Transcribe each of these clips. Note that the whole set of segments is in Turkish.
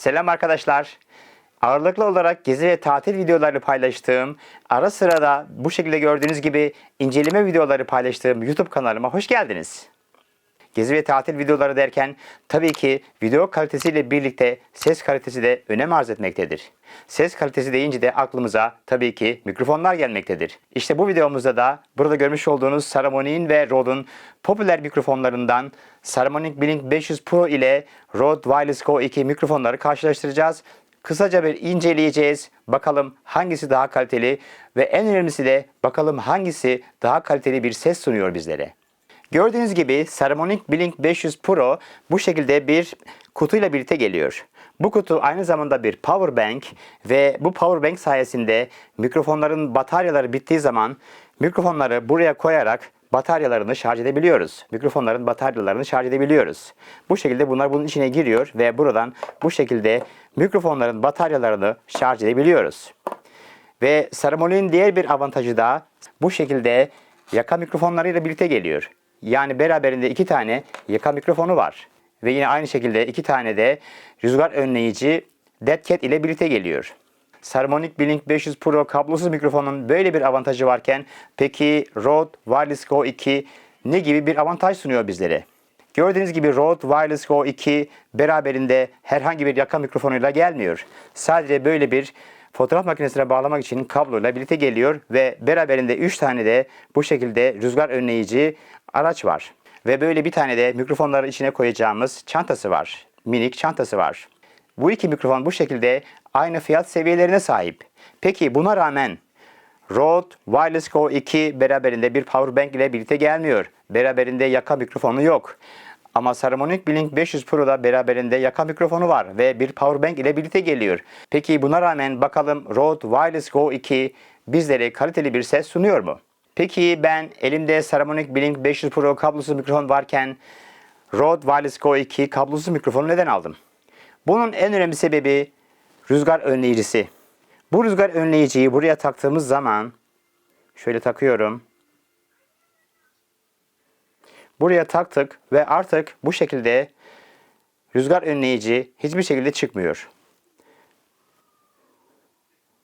Selam arkadaşlar. Ağırlıklı olarak gezi ve tatil videoları paylaştığım, ara sıra da bu şekilde gördüğünüz gibi inceleme videoları paylaştığım YouTube kanalıma hoş geldiniz. Gezi ve tatil videoları derken tabii ki video kalitesiyle birlikte ses kalitesi de önem arz etmektedir. Ses kalitesi deyince de aklımıza tabii ki mikrofonlar gelmektedir. İşte bu videomuzda da burada görmüş olduğunuz Saramoni'nin ve Rode'un popüler mikrofonlarından Saramonic Blink 500 Pro ile Rode Wireless Go 2 mikrofonları karşılaştıracağız. Kısaca bir inceleyeceğiz. Bakalım hangisi daha kaliteli ve en önemlisi de bakalım hangisi daha kaliteli bir ses sunuyor bizlere. Gördüğünüz gibi Saramonic Blink 500 Pro bu şekilde bir kutuyla birlikte geliyor. Bu kutu aynı zamanda bir power bank ve bu power bank sayesinde mikrofonların bataryaları bittiği zaman mikrofonları buraya koyarak bataryalarını şarj edebiliyoruz. Mikrofonların bataryalarını şarj edebiliyoruz. Bu şekilde bunlar bunun içine giriyor ve buradan bu şekilde mikrofonların bataryalarını şarj edebiliyoruz. Ve Saramonic'in diğer bir avantajı da bu şekilde yaka mikrofonlarıyla birlikte geliyor. Yani beraberinde iki tane yaka mikrofonu var. Ve yine aynı şekilde iki tane de rüzgar önleyici Dead Cat ile birlikte geliyor. Saramonic Blink 500 Pro kablosuz mikrofonun böyle bir avantajı varken peki Rode Wireless Go 2 ne gibi bir avantaj sunuyor bizlere? Gördüğünüz gibi Rode Wireless Go 2 beraberinde herhangi bir yaka mikrofonuyla gelmiyor. Sadece böyle bir fotoğraf makinesine bağlamak için kabloyla birlikte geliyor ve beraberinde 3 tane de bu şekilde rüzgar önleyici araç var. Ve böyle bir tane de mikrofonları içine koyacağımız çantası var. Minik çantası var. Bu iki mikrofon bu şekilde aynı fiyat seviyelerine sahip. Peki buna rağmen Rode Wireless Go 2 beraberinde bir power bank ile birlikte gelmiyor. Beraberinde yaka mikrofonu yok. Ama Saramonic Blink 500 Pro'da beraberinde yaka mikrofonu var ve bir power bank ile birlikte geliyor. Peki buna rağmen bakalım Rode Wireless Go 2 bizlere kaliteli bir ses sunuyor mu? Peki ben elimde Saramonic Blink 500 Pro kablosuz mikrofon varken Rode Wireless Go 2 kablosuz mikrofonu neden aldım? Bunun en önemli sebebi rüzgar önleyicisi. Bu rüzgar önleyiciyi buraya taktığımız zaman şöyle takıyorum. Buraya taktık ve artık bu şekilde rüzgar önleyici hiçbir şekilde çıkmıyor.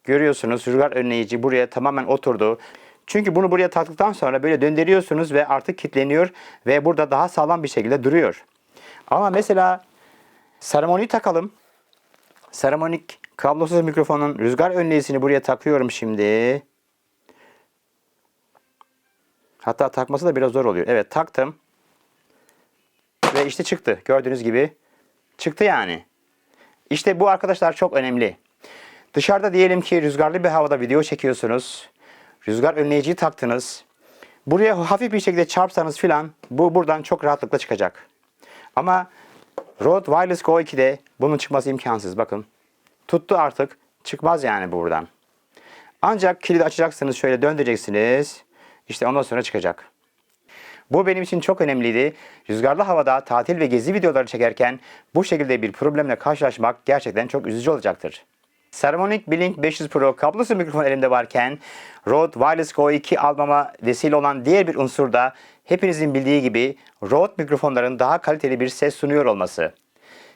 Görüyorsunuz rüzgar önleyici buraya tamamen oturdu. Çünkü bunu buraya taktıktan sonra böyle döndürüyorsunuz ve artık kilitleniyor ve burada daha sağlam bir şekilde duruyor. Ama mesela Saramoni'yi takalım. Saramonic kablosuz mikrofonun rüzgar önleyicisini buraya takıyorum şimdi. Hatta takması da biraz zor oluyor. Evet taktım. Ve işte çıktı. Gördüğünüz gibi çıktı yani. İşte bu arkadaşlar çok önemli. Dışarıda diyelim ki rüzgarlı bir havada video çekiyorsunuz. Rüzgar önleyiciyi taktınız. Buraya hafif bir şekilde çarpsanız filan bu buradan çok rahatlıkla çıkacak. Ama Rode Wireless Go 2'de bunun çıkması imkansız. Bakın. Tuttu artık. Çıkmaz yani buradan. Ancak kilidi açacaksınız. Şöyle döndüreceksiniz. İşte ondan sonra çıkacak. Bu benim için çok önemliydi. Rüzgarlı havada tatil ve gezi videoları çekerken bu şekilde bir problemle karşılaşmak gerçekten çok üzücü olacaktır. Saramonic Blink 500 Pro kablosuz mikrofon elimde varken Rode Wireless Go 2 almama vesile olan diğer bir unsur da hepinizin bildiği gibi Rode mikrofonların daha kaliteli bir ses sunuyor olması.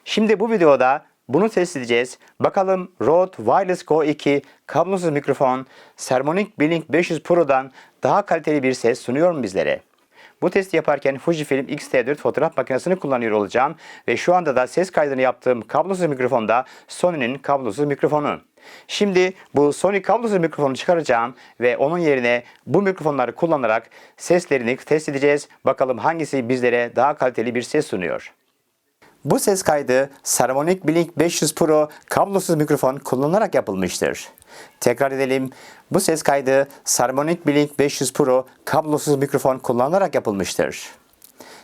Şimdi bu videoda bunu test edeceğiz. Bakalım Rode Wireless Go 2 kablosuz mikrofon Saramonic Blink 500 Pro'dan daha kaliteli bir ses sunuyor mu bizlere? Bu testi yaparken Fujifilm X-T4 fotoğraf makinesini kullanıyor olacağım ve şu anda da ses kaydını yaptığım kablosuz mikrofonda Sony'nin kablosuz mikrofonu. Şimdi bu Sony kablosuz mikrofonu çıkaracağım ve onun yerine bu mikrofonları kullanarak seslerini test edeceğiz. Bakalım hangisi bizlere daha kaliteli bir ses sunuyor. Bu ses kaydı Saramonic Blink 500 Pro kablosuz mikrofon kullanarak yapılmıştır. Tekrar edelim. Bu ses kaydı Saramonic Blink 500 Pro kablosuz mikrofon kullanarak yapılmıştır.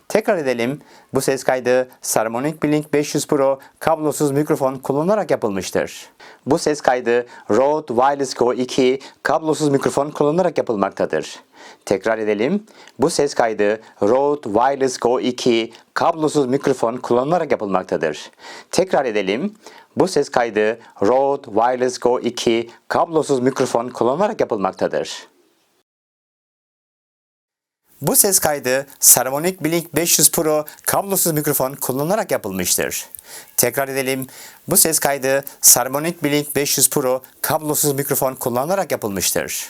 Tekrar edelim. Bu ses kaydı Saramonic Blink 500 Pro kablosuz mikrofon kullanarak yapılmıştır. Bu ses kaydı Rode Wireless Go 2 kablosuz mikrofon kullanarak yapılmaktadır. Tekrar edelim. Bu ses kaydı Rode Wireless Go 2 kablosuz mikrofon kullanarak yapılmaktadır. Tekrar edelim. Bu ses kaydı Rode Wireless Go 2 kablosuz mikrofon kullanarak yapılmaktadır. Bu ses kaydı Saramonic Blink 500 Pro kablosuz mikrofon kullanarak yapılmıştır. Tekrar edelim. Bu ses kaydı Saramonic Blink 500 Pro kablosuz mikrofon kullanarak yapılmıştır.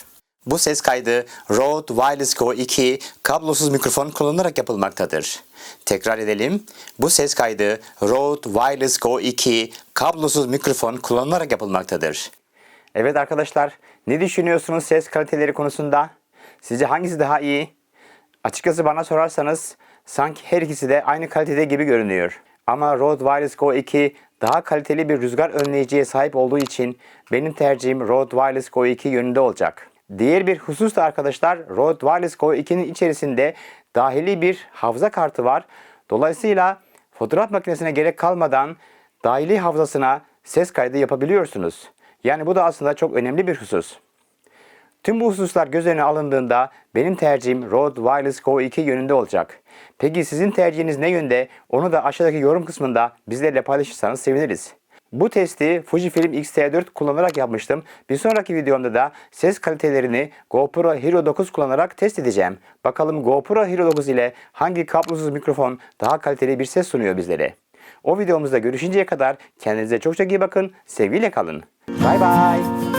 Bu ses kaydı Rode Wireless Go 2 kablosuz mikrofon kullanarak yapılmaktadır. Tekrar edelim. Bu ses kaydı Rode Wireless Go 2 kablosuz mikrofon kullanarak yapılmaktadır. Evet arkadaşlar, ne düşünüyorsunuz ses kaliteleri konusunda? Sizce hangisi daha iyi? Açıkçası bana sorarsanız sanki her ikisi de aynı kalitede gibi görünüyor. Ama Rode Wireless Go 2 daha kaliteli bir rüzgar önleyiciye sahip olduğu için benim tercihim Rode Wireless Go 2 yönünde olacak. Diğer bir husus da arkadaşlar Rode Wireless Go 2'nin içerisinde dahili bir hafıza kartı var. Dolayısıyla fotoğraf makinesine gerek kalmadan dahili hafızasına ses kaydı yapabiliyorsunuz. Yani bu da aslında çok önemli bir husus. Tüm bu hususlar göz önüne alındığında benim tercihim Rode Wireless Go 2 yönünde olacak. Peki sizin tercihiniz ne yönde? Onu da aşağıdaki yorum kısmında bizlerle paylaşırsanız seviniriz. Bu testi Fujifilm X-T4 kullanarak yapmıştım. Bir sonraki videomda da ses kalitelerini GoPro Hero 9 kullanarak test edeceğim. Bakalım GoPro Hero 9 ile hangi kablosuz mikrofon daha kaliteli bir ses sunuyor bizlere. O videomuzda görüşünceye kadar kendinize çok çok iyi bakın. Sevgiyle kalın. Bay bay.